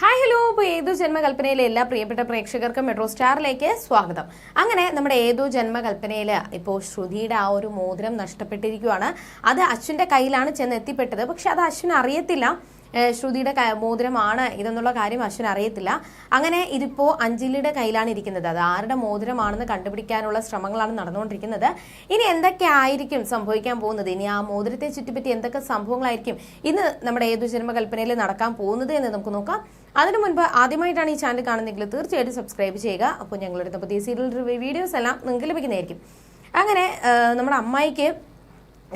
Hi hello ഇപ്പോൾ ഏതു ജന്മകൽപ്പനയിലെ എല്ലാ പ്രിയപ്പെട്ട പ്രേക്ഷകർക്കും മെട്രോ സ്റ്റാറിലേക്ക് സ്വാഗതം. അങ്ങനെ നമ്മുടെ ഏതു ജന്മകൽപ്പനയിൽ ഇപ്പോൾ ശ്രുതിയുടെ ആ ഒരു മോതിരം നഷ്ടപ്പെട്ടിരിക്കുകയാണ് അത് അശ്വിന്റെ കയ്യിലാണ് ചെന്ന് എത്തിപ്പെട്ടത് പക്ഷെ അത് അശ്വിൻ അറിയത്തില്ല. ശ്രുതിയുടെ മോതിരമാണ് ഇതെന്നുള്ള കാര്യം അശ്വിൻ അറിയത്തില്ല. അങ്ങനെ ഇതിപ്പോ അഞ്ജലിയുടെ കയ്യിലാണ് ഇരിക്കുന്നത്. അത് ആരുടെ മോതിരമാണെന്ന് കണ്ടുപിടിക്കാനുള്ള ശ്രമങ്ങളാണ് നടന്നുകൊണ്ടിരിക്കുന്നത്. ഇനി എന്തൊക്കെ ആയിരിക്കും സംഭവിക്കാൻ പോകുന്നത്? ഇനി ആ മോതിരത്തെ ചുറ്റിപ്പറ്റി എന്തൊക്കെ സംഭവങ്ങളായിരിക്കും ഇന്ന് നമ്മുടെ ഏതു ജന്മകൽപ്പനയിൽ നടക്കാൻ പോകുന്നത് എന്ന് നമുക്ക് നോക്കാം. അതിനു മുൻപ് ആദ്യമായിട്ടാണ് ഈ ചാനൽ കാണുന്നതെങ്കിൽ തീർച്ചയായിട്ടും സബ്സ്ക്രൈബ് ചെയ്യുക. അപ്പോൾ ഞങ്ങളുടെ പുതിയ സീരിയൽ വീഡിയോസ് എല്ലാം നിങ്ങൾക്ക് ലഭിക്കുന്നതായിരിക്കും. അങ്ങനെ നമ്മുടെ അമ്മായിക്ക്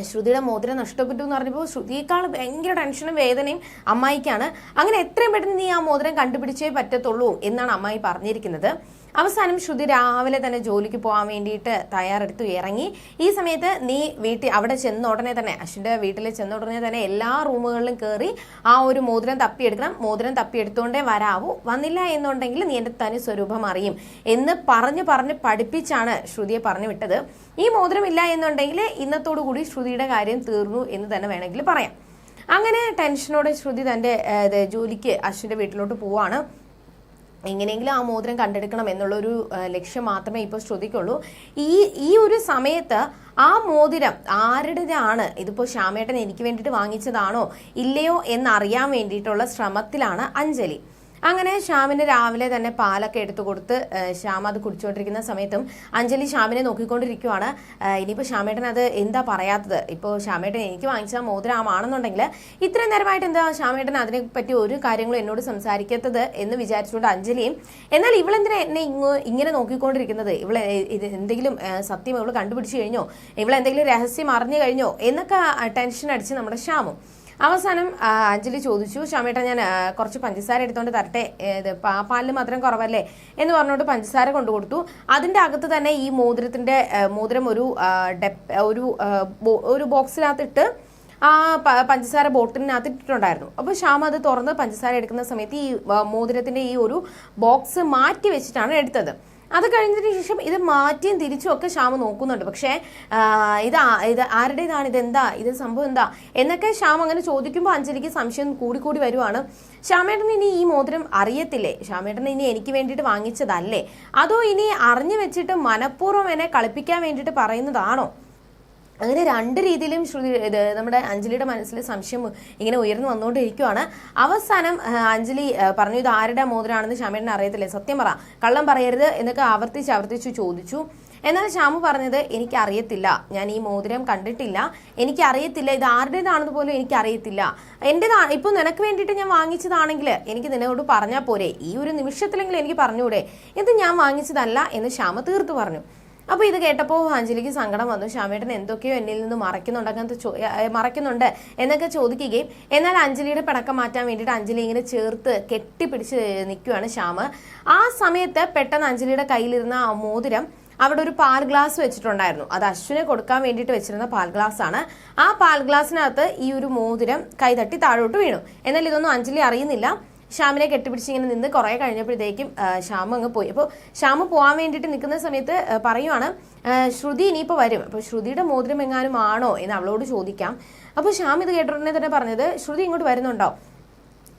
ശ്രുതിയുടെ മോതിരം നഷ്ടപ്പെട്ടു എന്ന് പറഞ്ഞപ്പോൾ ശ്രുതിയേക്കാൾ ഭയങ്കര ടെൻഷനും വേദനയും അമ്മായിക്കാണ്. അങ്ങനെ എത്രയും പെട്ടെന്ന് നീ ആ മോതിരം കണ്ടുപിടിച്ചേ പറ്റത്തുള്ളൂ എന്നാണ് അമ്മായി പറഞ്ഞിരിക്കുന്നത്. അവസാനം ശ്രുതി രാവിലെ തന്നെ ജോലിക്ക് പോകാൻ വേണ്ടിയിട്ട് തയ്യാറെടുത്തു ഇറങ്ങി. ഈ സമയത്ത് നീ വീട്ടിൽ അവിടെ ചെന്ന ഉടനെ തന്നെ അശ്വിന്റെ വീട്ടിൽ ചെന്ന ഉടനെ തന്നെ എല്ലാ റൂമുകളിലും കയറി ആ ഒരു മോതിരം തപ്പിയെടുക്കണം. മോതിരം തപ്പിയെടുത്തുകൊണ്ടേ വരാവൂ. വന്നില്ല എന്നുണ്ടെങ്കിൽ നീ എന്റെ തനി സ്വരൂപം അറിയും എന്ന് പറഞ്ഞു പറഞ്ഞ് പഠിപ്പിച്ചാണ് ശ്രുതിയെ പറഞ്ഞു വിട്ടത്. ഈ മോതിരം ഇല്ല എന്നുണ്ടെങ്കിൽ ഇന്നത്തോടു കൂടി ശ്രുതിയുടെ കാര്യം തീർന്നു എന്ന് തന്നെ വേണമെങ്കിൽ പറയാം. അങ്ങനെ ടെൻഷനോടെ ശ്രുതി തന്റെ ജോലിക്ക് അശ്വിന്റെ വീട്ടിലോട്ട് പോവാണ്. എങ്ങനെയെങ്കിലും ആ മോതിരം കണ്ടെടുക്കണം എന്നുള്ളൊരു ലക്ഷ്യം മാത്രമേ ഇപ്പോൾ ശ്രുതിക്കുള്ളൂ. ഈ ഈ ഒരു സമയത്ത് ആ മോതിരം ആരുടേതാണ്? ഇതിപ്പോൾ ശ്യാമേട്ടൻ എനിക്ക് വേണ്ടിയിട്ട് വാങ്ങിച്ചതാണോ? ഇല്ലയോ എന്നറിയാൻ വേണ്ടിയിട്ടുള്ള ശ്രമത്തിലാണ് അഞ്ജലി. അങ്ങനെ ശ്യാമിന് രാവിലെ തന്നെ പാലൊക്കെ എടുത്തു കൊടുത്ത് ശ്യാം അത് കുടിച്ചുകൊണ്ടിരിക്കുന്ന സമയത്തും അഞ്ജലി ശ്യാമിനെ നോക്കിക്കൊണ്ടിരിക്കുവാണ്. ഇനിയിപ്പോൾ ശ്യാമേട്ടൻ അത് എന്താ പറയാത്തത്? ഇപ്പോൾ ശ്യാമേട്ടൻ എനിക്ക് വാങ്ങിച്ച മോതിരമാണെന്നുണ്ടെങ്കിൽ ഇത്രയും നേരമായിട്ട് എന്താ ശ്യാമേട്ടൻ അതിനെപ്പറ്റി ഒരു കാര്യങ്ങളും എന്നോട് സംസാരിക്കാത്തത് എന്ന് വിചാരിച്ചുകൊണ്ട് അഞ്ജലിയും എന്നാൽ ഇവളെന്തിനാ എന്നെ ഇങ്ങ് ഇങ്ങനെ നോക്കിക്കൊണ്ടിരിക്കുന്നത്? ഇവൾ ഇത് എന്തെങ്കിലും സത്യം ഇവൾ കണ്ടുപിടിച്ചു കഴിഞ്ഞോ? ഇവളെന്തെങ്കിലും രഹസ്യം അറിഞ്ഞു കഴിഞ്ഞോ? എന്നൊക്കെ ടെൻഷൻ അടിച്ച് നമ്മുടെ ശ്യാമും. അവസാനം അഞ്ജലി ചോദിച്ചു ശ്യാമേട്ട ഞാൻ കുറച്ച് പഞ്ചസാര എടുത്തോണ്ട് തരട്ടെ. പാലിൽ മാത്രം കുറവല്ലേ? എന്ന് പറഞ്ഞുകൊണ്ട് പഞ്ചസാര കൊണ്ടു കൊടുത്തു. അതിന്റെ അകത്ത് തന്നെ ഈ മോതിരത്തിന്റെ മോതിരം ഒരു ഡെപ് ഒരു ഒരു ബോക്സിനകത്തിട്ട് ആ പഞ്ചസാര ബോട്ടിലിനകത്ത് ഇട്ടിട്ടുണ്ടായിരുന്നു അപ്പോൾ ശ്യാമ അത് തുറന്ന് പഞ്ചസാര എടുക്കുന്ന സമയത്ത് ഈ മോതിരത്തിന്റെ ഈ ഒരു ബോക്സ് മാറ്റി വെച്ചിട്ടാണ് എടുത്തത്. അത് കഴിഞ്ഞതിന് ശേഷം ഇത് മാറ്റിയും തിരിച്ചും ഒക്കെ ശ്യാമ നോക്കുന്നുണ്ട്. പക്ഷേ ഇത് ഇത് ആരുടേതാണ്? ഇതെന്താ? ഇത് സംഭവം എന്താ? എന്നൊക്കെ ശ്യാം അങ്ങനെ ചോദിക്കുമ്പോൾ അഞ്ജലിക്ക് സംശയം കൂടിക്കൂടി വരുവാണ്. ശ്യാമേട്ടൻ ഇനി ഈ മോതിരം അറിയത്തില്ലേ? ശ്യാമേട്ടൻ ഇനി എനിക്ക് വേണ്ടിയിട്ട് വാങ്ങിച്ചതല്ലേ? അതോ ഇനി അറിഞ്ഞു വെച്ചിട്ട് മനഃപൂർവം എന്നെ കളിപ്പിക്കാൻ വേണ്ടിയിട്ട് പറയുന്നതാണോ? അങ്ങനെ രണ്ട് രീതിയിലും ശ്രുതി ഇത് നമ്മുടെ അഞ്ജലിയുടെ മനസ്സിൽ സംശയം ഇങ്ങനെ ഉയർന്നു വന്നുകൊണ്ടിരിക്കുകയാണ് അവസാനം അഞ്ജലി പറഞ്ഞു ഇത് ആരുടെ മോതിരാണെന്ന് ശ്യാമേട്ടന് അറിയത്തില്ലേ? സത്യം പറ. കള്ളം പറയരുത് എന്നൊക്കെ ആവർത്തിച്ച് ആവർത്തിച്ച് ചോദിച്ചു. എന്നാൽ ശ്യാമു പറഞ്ഞത് എനിക്ക് അറിയത്തില്ല ഞാൻ ഈ മോതിരം കണ്ടിട്ടില്ല. എനിക്ക് അറിയത്തില്ല ഇത് ആരുടേതാണെന്ന് പോലും എനിക്ക് അറിയത്തില്ല എന്റെതാണ് ഇപ്പൊ നിനക്ക് വേണ്ടിയിട്ട് ഞാൻ വാങ്ങിച്ചതാണെങ്കിൽ എനിക്ക് നിന്നോട് പറഞ്ഞാൽ പോരെ. ഈ ഒരു നിമിഷത്തിലെങ്കിലും എനിക്ക് പറഞ്ഞുകൂടെ. ഇത് ഞാൻ വാങ്ങിച്ചതല്ല എന്ന് ശ്യാമ തീർത്തു പറഞ്ഞു. അപ്പോൾ ഇത് കേട്ടപ്പോൾ അഞ്ജലിക്ക് സങ്കടം വന്നു. ശ്യാമേട്ടൻ എന്തൊക്കെയോ എന്നിൽ നിന്ന് ഏ, മറയ്ക്കുന്നുണ്ട് എന്നൊക്കെ ചോദിക്കുകയും എന്നാൽ അഞ്ജലിയുടെ പിടക്കം മാറ്റാൻ വേണ്ടിയിട്ട് അഞ്ജലി ഇങ്ങനെ ചേർത്ത് കെട്ടിപ്പിടിച്ച് നിൽക്കുകയാണ് ശ്യാമ്. ആ സമയത്ത് പെട്ടെന്ന് അഞ്ജലിയുടെ കയ്യിലിരുന്ന ആ മോതിരം അവിടെ ഒരു പാൽ ഗ്ലാസ് വെച്ചിട്ടുണ്ടായിരുന്നു. അത് അശ്വിനെ കൊടുക്കാൻ വേണ്ടിയിട്ട് വെച്ചിരുന്ന പാൽ ഗ്ലാസ് ആണ്. ആ പാൽ ഗ്ലാസ്സിനകത്ത് ഈ ഒരു മോതിരം കൈതട്ടി താഴോട്ട് വീണു. എന്നാൽ ഇതൊന്നും അഞ്ജലി അറിയുന്നില്ല. ശ്യാമിനെ കെട്ടിപ്പിടിച്ച് ഇങ്ങനെ നിന്ന് കുറേ കഴിഞ്ഞപ്പോഴത്തേക്കും ശ്യാമ ശ്യാം അങ്ങ് പോയി. അപ്പോൾ ശ്യാമ പോകാൻ വേണ്ടിയിട്ട് നിൽക്കുന്ന സമയത്ത് പറയുവാണ് ശ്രുതി ഇനിയിപ്പോൾ വരും. അപ്പോൾ ശ്രുതിയുടെ മോതിരം എങ്ങാനും ആണോ എന്ന് അവളോട് ചോദിക്കാം. അപ്പോൾ ശ്യാം ഇത് കേട്ടോടനെ തന്നെ പറഞ്ഞത് ശ്രുതി ഇങ്ങോട്ട് വരുന്നുണ്ടോ?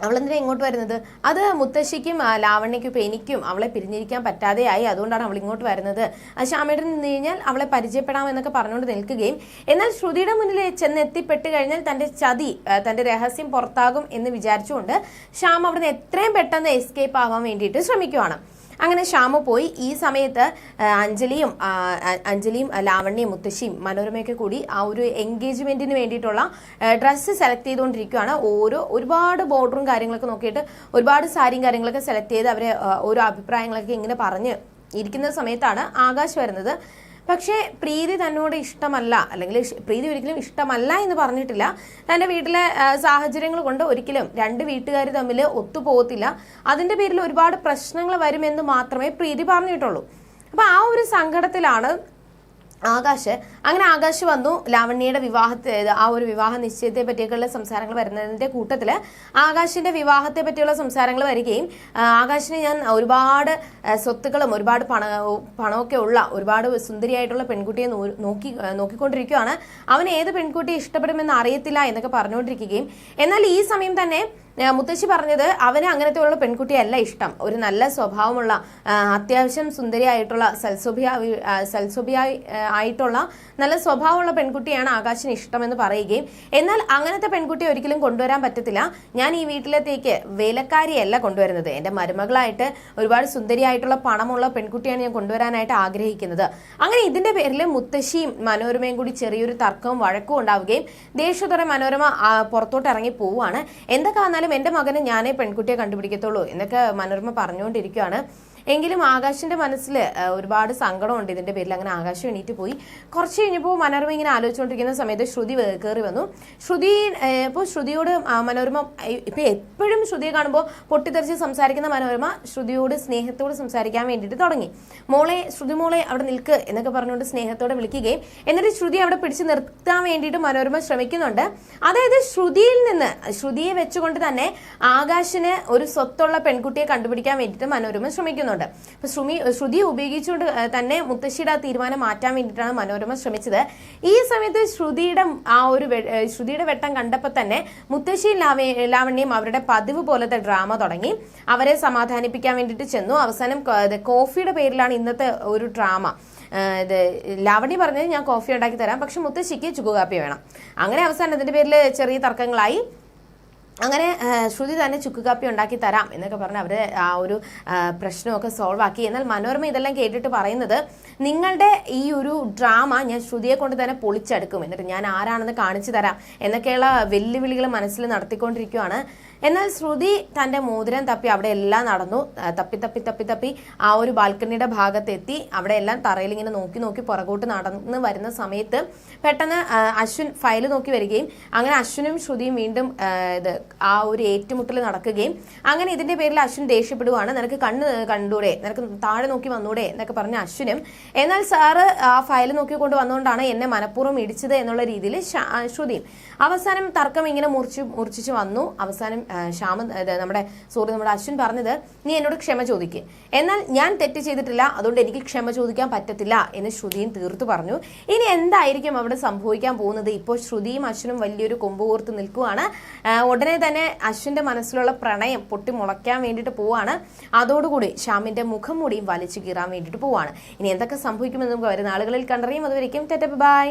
അവളെന്തിനാ ഇങ്ങോട്ട് വരുന്നത്? അത് മുത്തശ്ശിക്കും ലാവണ്യയ്ക്കും എനിക്കും അവളെ പിരിഞ്ഞിരിക്കാൻ പറ്റാതെയായി. അതുകൊണ്ടാണ് അവൾ ഇങ്ങോട്ട് വരുന്നത്. ശ്യാമയുടെ നിന്ന് കഴിഞ്ഞാൽ അവളെ പരിചയപ്പെടാമെന്നൊക്കെ പറഞ്ഞുകൊണ്ട് നിൽക്കുകയും എന്നാൽ ശ്രുതിയുടെ മുന്നിൽ ചെന്ന് എത്തിപ്പെട്ട് കഴിഞ്ഞാൽ തന്റെ ചതി തന്റെ രഹസ്യം പുറത്താകും എന്ന് വിചാരിച്ചുകൊണ്ട് ശ്യാം അവിടുന്ന് എത്രയും പെട്ടെന്ന് എസ്കേപ്പ് ആവാൻ വേണ്ടിയിട്ട് ശ്രമിക്കുവാണ്. അങ്ങനെ ശ്യാമു പോയി. ഈ സമയത്ത് അഞ്ജലിയും അഞ്ജലിയും ലാവണ്യയും മുത്തശ്ശിയും മനോരമയൊക്കെ കൂടി ആ ഒരു എൻഗേജ്മെന്റിന് വേണ്ടിയിട്ടുള്ള ഡ്രസ്സ് സെലക്ട് ചെയ്തുകൊണ്ടിരിക്കുകയാണ്. ഓരോ ഒരുപാട് ബോർഡറും കാര്യങ്ങളൊക്കെ നോക്കിയിട്ട് ഒരുപാട് സാരിയും കാര്യങ്ങളൊക്കെ സെലക്ട് ചെയ്ത് അവരെ ഓരോ അഭിപ്രായങ്ങളൊക്കെ ഇങ്ങനെ പറഞ്ഞ് ഇരിക്കുന്ന സമയത്താണ് ആകാശ് വരുന്നത്. പക്ഷേ പ്രീതി തന്നോട് ഇഷ്ടമല്ല. അല്ലെങ്കിൽ പ്രീതി ഒരിക്കലും ഇഷ്ടമല്ല എന്ന് പറഞ്ഞിട്ടില്ല. തന്റെ വീട്ടിലെ സാഹചര്യങ്ങൾ കൊണ്ട് ഒരിക്കലും രണ്ട് വീട്ടുകാർ തമ്മിൽ ഒത്തുപോകത്തില്ല അതിന്റെ പേരിൽ ഒരുപാട് പ്രശ്നങ്ങൾ വരുമെന്ന് മാത്രമേ പ്രീതി പറഞ്ഞിട്ടുള്ളൂ. അപ്പോൾ ആ ഒരു സങ്കടത്തിലാണ് ആകാശ്. അങ്ങനെ ആകാശ് വന്നു. ലാവണ്യയുടെ വിവാഹത്തെ ആ ഒരു വിവാഹ നിശ്ചയത്തെ പറ്റിയൊക്കെയുള്ള സംസാരങ്ങൾ വരുന്നതിന്റെ കൂട്ടത്തിൽ ആകാശിന്റെ വിവാഹത്തെ പറ്റിയുള്ള സംസാരങ്ങൾ വരികയും ആകാശിന് ഞാൻ ഒരുപാട് സ്വത്തുക്കളും ഒരുപാട് പണ പണമൊക്കെ ഉള്ള ഒരുപാട് സുന്ദരിയായിട്ടുള്ള പെൺകുട്ടിയെ നോക്കി നോക്കിക്കൊണ്ടിരിക്കുകയാണ് അവൻ ഏത് പെൺകുട്ടിയെ ഇഷ്ടപ്പെടുമെന്ന് അറിയത്തില്ല എന്നൊക്കെ പറഞ്ഞുകൊണ്ടിരിക്കുകയും എന്നാൽ ഈ സമയം തന്നെ മുത്തശ്ശി പറഞ്ഞത് അവന് അങ്ങനത്തെ ഉള്ള പെൺകുട്ടിയല്ല ഇഷ്ടം. ഒരു നല്ല സ്വഭാവമുള്ള അത്യാവശ്യം സുന്ദരിയായിട്ടുള്ള സൽസുഭിയ സൽസുഭിയ ആയിട്ടുള്ള നല്ല സ്വഭാവമുള്ള പെൺകുട്ടിയാണ് ആകാശിന് ഇഷ്ടമെന്ന് പറയുകയും. എന്നാൽ അങ്ങനത്തെ പെൺകുട്ടി ഒരിക്കലും കൊണ്ടുവരാൻ പറ്റത്തില്ല. ഞാൻ ഈ വീട്ടിലത്തേക്ക് വേലക്കാരിയല്ല കൊണ്ടുവരുന്നത്. എന്റെ മരുമകളായിട്ട് ഒരുപാട് സുന്ദരിയായിട്ടുള്ള പണമുള്ള പെൺകുട്ടിയാണ് ഞാൻ കൊണ്ടുവരാനായിട്ട് ആഗ്രഹിക്കുന്നത്. അങ്ങനെ ഇതിന്റെ പേരിൽ മുത്തശ്ശിയും മനോരമയും കൂടി ചെറിയൊരു തർക്കവും വഴക്കവും ഉണ്ടാവുകയും ദേഷ്യത്തോടെ മനോരമ പുറത്തോട്ട് ഇറങ്ങി പോവുകയാണ്. എന്തൊക്കെ എന്റെ മകന് ഞാനേ പെൺകുട്ടിയെ കണ്ടുപിടിക്കത്തുള്ളൂ എന്നൊക്കെ മനോരമ പറഞ്ഞുകൊണ്ടിരിക്കുകയാണ് എങ്കിലും ആകാശിന്റെ മനസ്സിൽ ഒരുപാട് സങ്കടമുണ്ട് ഇതിന്റെ പേരിൽ. അങ്ങനെ ആകാശം എണീറ്റ് പോയി. കുറച്ച് കഴിഞ്ഞപ്പോൾ മനോരമ ഇങ്ങനെ ആലോചിച്ചുകൊണ്ടിരിക്കുന്ന സമയത്ത് ശ്രുതി കയറി വന്നു. ശ്രുതി ഇപ്പോൾ ശ്രുതിയോട് മനോരമ ഇപ്പൊ എപ്പോഴും ശ്രുതിയെ കാണുമ്പോൾ പൊട്ടിത്തെറിച്ച് സംസാരിക്കുന്ന മനോരമ ശ്രുതിയോട് സ്നേഹത്തോട് സംസാരിക്കാൻ വേണ്ടിയിട്ട് തുടങ്ങി. മോളെ ശ്രുതി മോളെ അവിടെ നിൽക്ക് എന്നൊക്കെ പറഞ്ഞുകൊണ്ട് സ്നേഹത്തോടെ വിളിക്കുകയും എന്നിട്ട് ശ്രുതി അവിടെ പിടിച്ചു നിർത്താൻ വേണ്ടിയിട്ട് മനോരമ ശ്രമിക്കുന്നുണ്ട്. അതായത് ശ്രുതിയിൽ നിന്ന് ശ്രുതിയെ വെച്ചുകൊണ്ട് തന്നെ ആകാശിന് ഒരു സ്വത്തുള്ള പെൺകുട്ടിയെ കണ്ടുപിടിക്കാൻ വേണ്ടിയിട്ട് മനോരമ ശ്രമിക്കുന്നുണ്ട് അപ്പൊ ശ്രുമി ശ്രുതിയെ ഉപയോഗിച്ചുകൊണ്ട് തന്നെ മുത്തശ്ശിയുടെ ആ തീരുമാനം മാറ്റാൻ വേണ്ടിയിട്ടാണ് മനോരമ ശ്രമിച്ചത്. ഈ സമയത്ത് ശ്രുതിയുടെ ആ ഒരു ശ്രുതിയുടെ വെട്ടം കണ്ടപ്പോൾ തന്നെ മുത്തശ്ശിയും ലാവണ്യം അവരുടെ പതിവ് പോലത്തെ ഡ്രാമ തുടങ്ങി. അവരെ സമാധാനിപ്പിക്കാൻ വേണ്ടിയിട്ട് ചെന്നു. അവസാനം കോഫിയുടെ പേരിലാണ് ഇന്നത്തെ ഒരു ഡ്രാമ. ഇത് ലാവണി പറഞ്ഞത് ഞാൻ കോഫി ഉണ്ടാക്കി തരാം. പക്ഷെ മുത്തശ്ശിക്ക് ചുക്കുകാപ്പി വേണം. അങ്ങനെ അവസാനം അതിന്റെ പേരിൽ ചെറിയ തർക്കങ്ങളായി. അങ്ങനെ ശ്രുതി തന്നെ ചുക്ക് കാപ്പി ഉണ്ടാക്കി തരാം എന്നൊക്കെ പറഞ്ഞ് അവർ ആ ഒരു പ്രശ്നമൊക്കെ സോൾവ് ആക്കി. എന്നാൽ മനോരമ ഇതെല്ലാം കേട്ടിട്ട് പറയുന്നത് നിങ്ങളുടെ ഈ ഒരു ഡ്രാമ ഞാൻ ശ്രുതിയെ കൊണ്ട് തന്നെ പൊളിച്ചെടുക്കും. എന്നിട്ട് ഞാൻ ആരാണെന്ന് കാണിച്ചു തരാം എന്നൊക്കെയുള്ള വെല്ലുവിളികൾ മനസ്സിൽ നടത്തിക്കൊണ്ടിരിക്കുകയാണ് എന്നാൽ ശ്രുതി തന്റെ മോതിരം തപ്പി അവിടെ എല്ലാം നടന്നു. തപ്പി തപ്പി തപ്പി തപ്പി ആ ഒരു ബാൽക്കണിയുടെ ഭാഗത്തെത്തി. അവിടെ എല്ലാം തറയിൽ ഇങ്ങനെ നോക്കി നോക്കി പുറകോട്ട് നടന്ന് വരുന്ന സമയത്ത് പെട്ടെന്ന് അശ്വിൻ ഫയൽ നോക്കി വരികയും അങ്ങനെ അശ്വിനും ശ്രുതിയും വീണ്ടും ഇത് ആ ഒരു ഏറ്റുമുട്ടൽ നടക്കുകയും അങ്ങനെ ഇതിന്റെ പേരിൽ അശ്വിൻ ദേഷ്യപ്പെടുവാണ്. നിനക്ക് കണ്ണ് കണ്ടൂടെ? നിനക്ക് താഴെ നോക്കി വന്നൂടെ? എന്നൊക്കെ പറഞ്ഞ അശ്വിനും. എന്നാൽ സാറ് ആ ഫയൽ നോക്കിക്കൊണ്ട് വന്നുകൊണ്ടാണ് എന്നെ മനഃപൂർവം ഇടിച്ചത് എന്നുള്ള രീതിയിൽ ശ്രുതിയും. അവസാനം തർക്കം ഇങ്ങനെ മുറിച്ച് മുറിച്ചു വന്നു. അവസാനം ആ, ശ്യാമ നമ്മുടെ സോറി നമ്മുടെ അശ്വിൻ പറഞ്ഞത് നീ എന്നോട് ക്ഷമ ചോദിക്ക്. എന്നാൽ ഞാൻ തെറ്റ് ചെയ്തിട്ടില്ല അതുകൊണ്ട് എനിക്ക് ക്ഷമ ചോദിക്കാൻ പറ്റത്തില്ല എന്ന് ശ്രുതിയും തീർത്തു പറഞ്ഞു. ഇനി എന്തായിരിക്കും അവിടെ സംഭവിക്കാൻ പോകുന്നത്? ഇപ്പോൾ ശ്രുതിയും അശ്വിനും വലിയൊരു കൊമ്പ് കോർത്ത് നിൽക്കുവാണ്. ഉടനെ തന്നെ അശ്വിന്റെ മനസ്സിലുള്ള പ്രണയം പൊട്ടി മുളയ്ക്കാൻ വേണ്ടിയിട്ട് പോവാണ്. അതോടുകൂടി ശ്യാമിന്റെ മുഖം മൂടിയും വലിച്ചു കീറാൻ വേണ്ടിയിട്ട് പോവാണ്. ഇനി എന്തൊക്കെ സംഭവിക്കുമെന്ന് നമുക്ക് വരുന്ന ആളുകളിൽ കണ്ടറിയും. അതുവരെയും ബൈ.